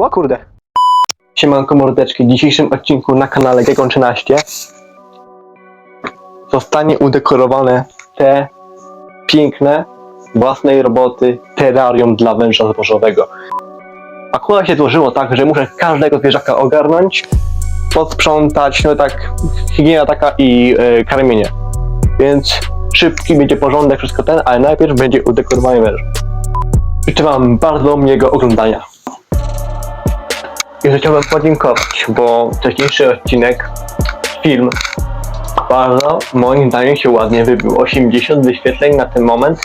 O kurde. Siemanko mordeczki. W dzisiejszym odcinku na kanale Gekon 13 zostanie udekorowane te piękne, własnej roboty terrarium dla węża zbożowego. Akurat się złożyło tak, że muszę każdego zwierzaka ogarnąć, posprzątać, no tak, higiena taka i e, karmienie. Więc szybki będzie porządek, wszystko ten, ale najpierw będzie udekorowanie węża. Życzę Wam bardzo miłego oglądania. I chciałbym podziękować, bo wcześniejszy odcinek, film, bardzo moim zdaniem się ładnie wybił. 80 wyświetleń na ten moment.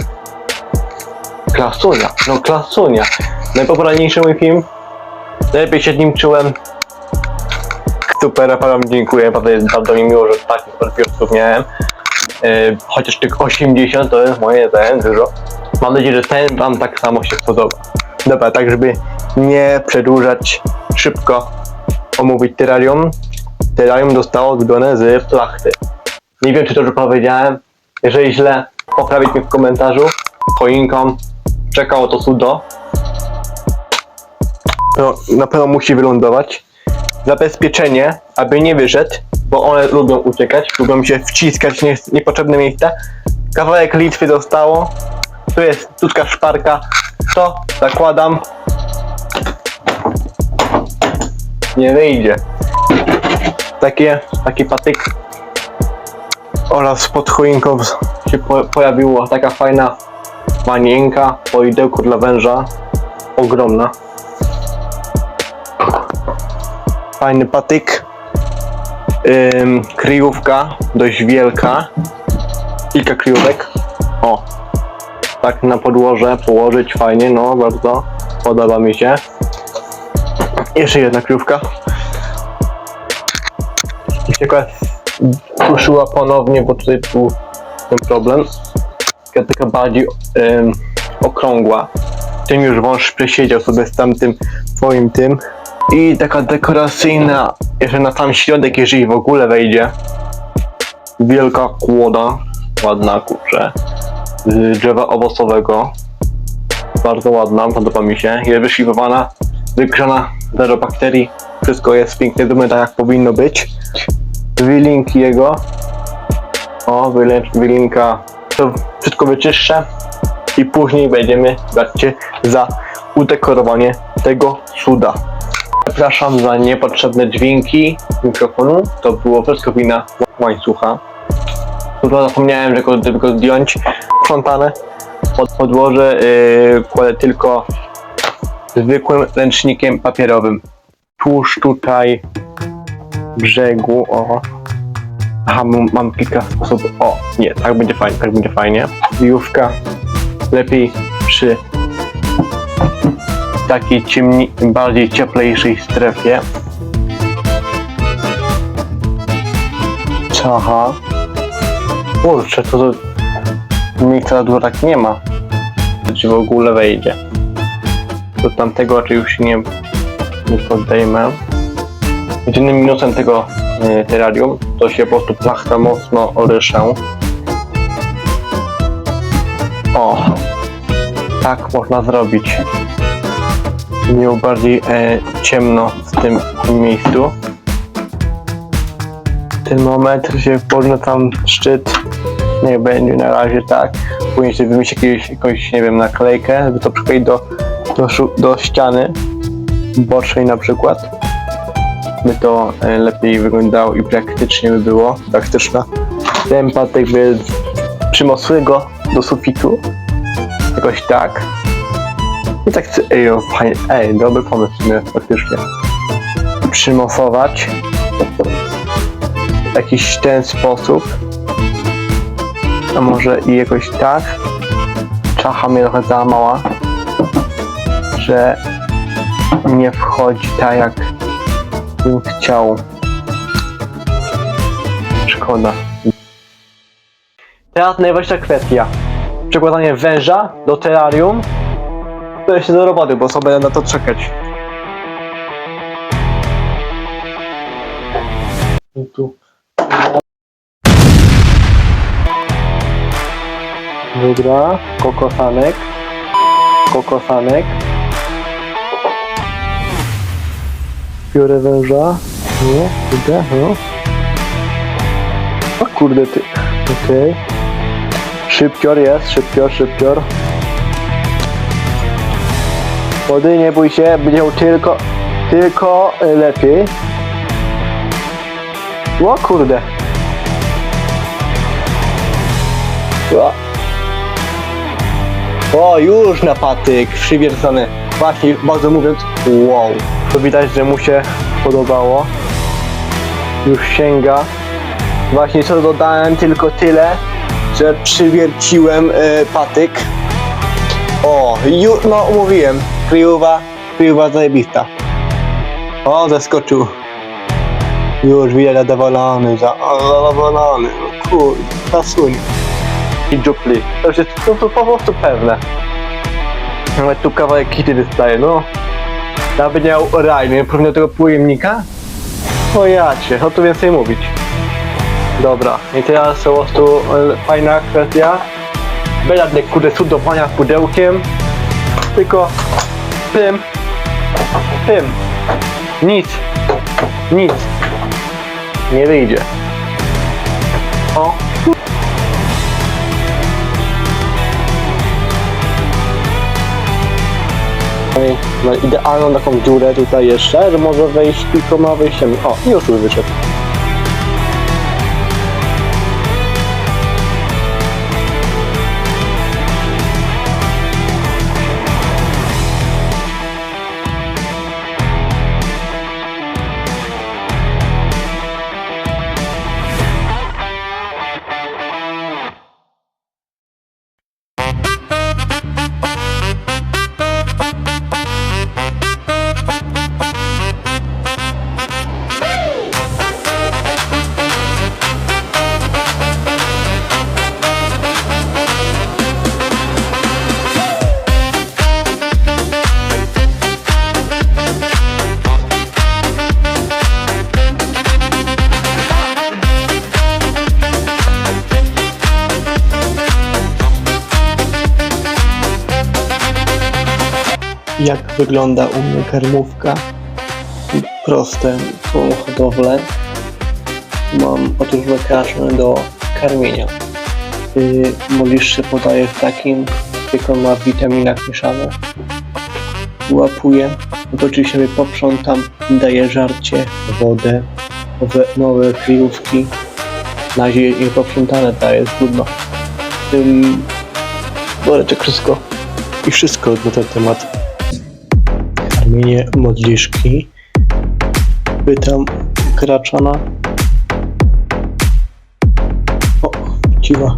Klasunia, no klasunia. Najpopularniejszy mój film. Najlepiej się nim czułem. Super, Wam dziękuję, bardzo jest bardzo mi miło, że takich odbiorców miałem. Yy, chociaż tych 80 to jest moje zdaniem dużo. Mam nadzieję, że ten Wam tak samo się spodoba. Dobra, tak żeby nie przedłużać, szybko omówić terrarium. Terrarium zostało zrobione z plachty. Nie wiem, czy to już powiedziałem. Jeżeli źle, poprawić mnie w komentarzu. Choinką czekało to cudo. No, na pewno musi wylądować. Zabezpieczenie, aby nie wyszedł, bo one lubią uciekać, lubią się wciskać w nie- niepotrzebne miejsca. Kawałek litwy zostało. Tu jest tutka szparka. To zakładam. Nie wyjdzie. Takie, taki patyk. Oraz pod choinką się po, pojawiła taka fajna manienka, poidełko dla węża. Ogromna. Fajny patyk. Ym, kryjówka, dość wielka. Kilka kryjówek. O, tak na podłoże położyć fajnie, no bardzo podoba mi się. Jeszcze jedna się akurat ruszyła ponownie, bo tutaj był ten problem. Taka, taka bardziej okrągła. Tym już wąż przesiedział sobie z tamtym twoim tym. I taka dekoracyjna, jeszcze na sam środek, jeżeli w ogóle wejdzie. Wielka kłoda, ładna kurczę, z drzewa owocowego. Bardzo ładna, podoba mi się. Jest wyszlifowana, wygrzana, zero bakterii. Wszystko jest pięknie zrobione tak jak powinno być. Wylink jego. O, wylinka. To wszystko wyczyszczę. I później będziemy brać się za udekorowanie tego cuda. Przepraszam za niepotrzebne dźwięki mikrofonu. To było wszystko wina łańcucha. Kurwa, zapomniałem, że go, żeby go zdjąć. Sprzątane. Pod podłoże yy, kładę tylko zwykłym ręcznikiem papierowym. Tuż tutaj brzegu, o. Aha, mam, kilka sposobów. O, nie, tak będzie fajnie, tak będzie fajnie. Bijówka lepiej przy takiej ciemni, bardziej cieplejszej strefie. Aha. Kurczę, to, to na dużo tak nie ma. Czy w ogóle wejdzie. Do tamtego raczej już nie, nie podejmę. Jedynym minusem tego y, terrarium to się po prostu plachta mocno ryszę. O, tak można zrobić. Miał bardziej e, ciemno w tym, miejscu. Termometr się położy tam szczyt. Nie będzie na razie tak. Później sobie wymyślić jakiegoś, jakąś, nie wiem, naklejkę, żeby to przykleić do, do, do ściany bocznej na przykład. By to e, lepiej wyglądało i praktycznie by było. Praktyczna. Ten patek by przymosły go do sufitu. Jakoś tak. I tak, ej, o, fajnie, ej, dobry pomysł sumie, faktycznie. Przymosować w jakiś ten sposób. A może i jakoś tak. Czacha mnie trochę za mała, że nie wchodzi tak jak bym chciał. Szkoda. Teraz najważniejsza kwestia. Przekładanie węża do terrarium to się do roboty, bo sobie na to czekać. I tu. Dobra, kokosanek. Kokosanek. Biorę węża. Nie, idę, no. O kurde ty. Okej. Szybkior jest, szybkior, szybkior. Wody, nie bój się, będzie tylko, tylko lepiej. O kurde. O. o, już na patyk, przywiercony. Właśnie, bardzo mówiąc, wow. To widać, że mu się podobało. Już sięga. Właśnie co dodałem, tylko tyle, że przywierciłem y, patyk. O, ju, no mówiłem, kryjowa, kryjowa zajebista. O, zaskoczył. Już widać zadowolony, za- zadowolony. No Kurde, zasuń. I dupli. To już jest to, to po prostu pewne. Nawet tu kawałek kity dostaje, no. Nawet miał rajny, próbny tego pojemnika. O ja o tu więcej mówić. Dobra, i teraz po prostu e, fajna kwestia. Bez żadnych kurde cudowania pudełkiem. Tylko tym, tym. Nic. Nic. Nie wyjdzie. O. Ej, Ma idealną taką dziurę tutaj jeszcze, że może wejść kilkoma wejściami. O, już już wyszedł. Jak wygląda u mnie karmówka. Proste są hodowlę. Mam otóż lekarzę do karmienia. Yy, Moliszcze podaję w takim, on ma w witaminach mieszane. Łapuję, to oczywiście sobie poprzątam, daję żarcie, wodę, nowe, nowe kryjówki. Na razie nie poprzątane daję, jest trudno. Ym, Woreczek wszystko. I wszystko na ten temat karmienie modliszki. Pytam kraczana. O, dziwa.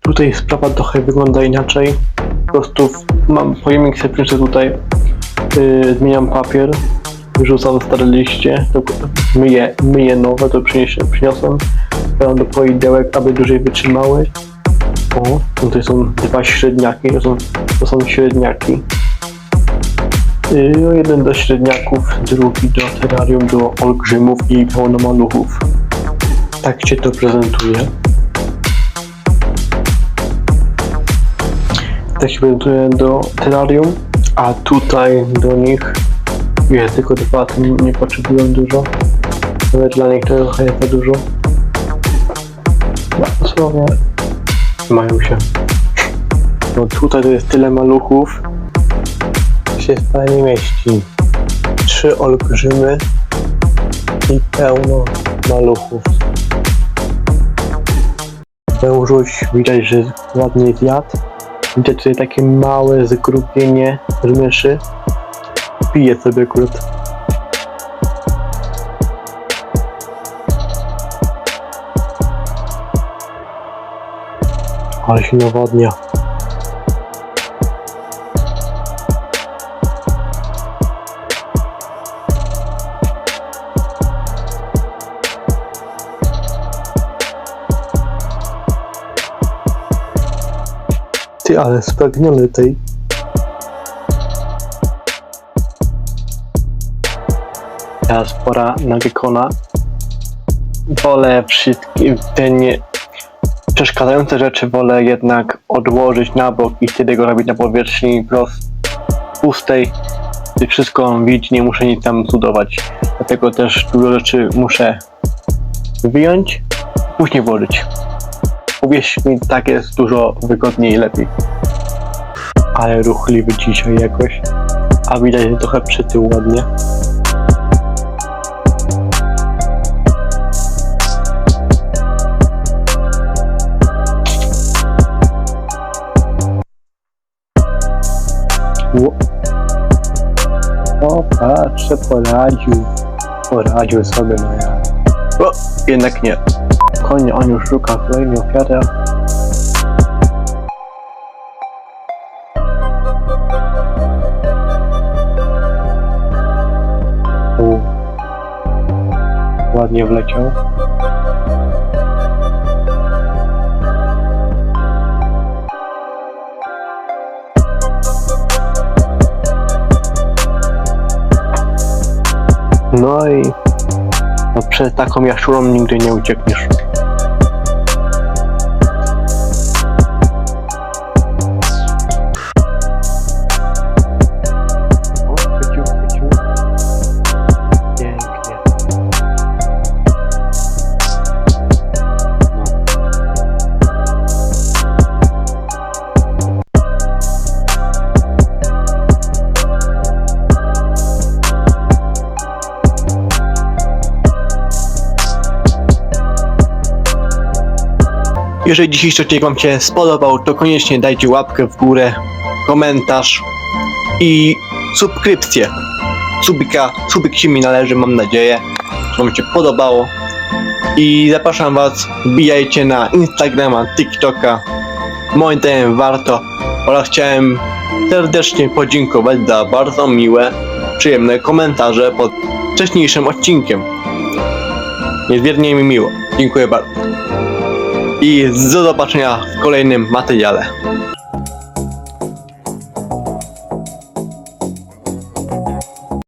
Tutaj sprawa trochę wygląda inaczej. Po prostu w- mam pojemnik przyniosę tutaj, yy, zmieniam papier, wyrzucam stare liście, to myję, myję nowe, to przyniesie, przyniosłem, wkładam do poidełek, aby dłużej wytrzymały. O, tutaj są dwa średniaki, to są, to są średniaki. Yy, jeden do średniaków, drugi do terrarium, do olbrzymów i pełnomaluchów. Tak się to prezentuje. Się prezentuje do terrarium, a tutaj do nich jest tylko dwa, to nie, nie potrzebują dużo. Nawet dla to trochę jest za dużo. No, dosłownie mają się. No tutaj to jest tyle maluchów, się fajnie mieści. Trzy olbrzymy i pełno maluchów. Wężuś widać, że ładnie zjadł. Widzę tutaj takie małe zgrubienie z myszy. Piję sobie akurat. Ale się nawadnia. Ale spragniony tej. Teraz pora na gekona. Wolę wszystkie te nie... przeszkadzające rzeczy wolę jednak odłożyć na bok i wtedy go robić na powierzchni prost, pustej. Gdy wszystko widzi, nie muszę nic tam cudować. Dlatego też dużo rzeczy muszę wyjąć, później włożyć. Uwierz mi, tak jest dużo wygodniej i lepiej. Ale ruchliwy dzisiaj jakoś. A widać, że trochę przytył ładnie. O, patrzę, poradził. Poradził sobie, no ja. O, jednak nie. Konie, on już szuka kolejnej ofiary. U. Ładnie wleciał. No i no przed taką jaszczurą nigdy nie uciekniesz. Jeżeli dzisiejszy odcinek Wam się spodobał, to koniecznie dajcie łapkę w górę, komentarz i subskrypcję. Subika, subik się mi należy, mam nadzieję, że Wam się podobało. I zapraszam Was, wbijajcie na Instagrama, TikToka. Moim zdaniem warto. Oraz chciałem serdecznie podziękować za bardzo miłe, przyjemne komentarze pod wcześniejszym odcinkiem. Niezmiernie mi miło. Dziękuję bardzo i do zobaczenia w kolejnym materiale.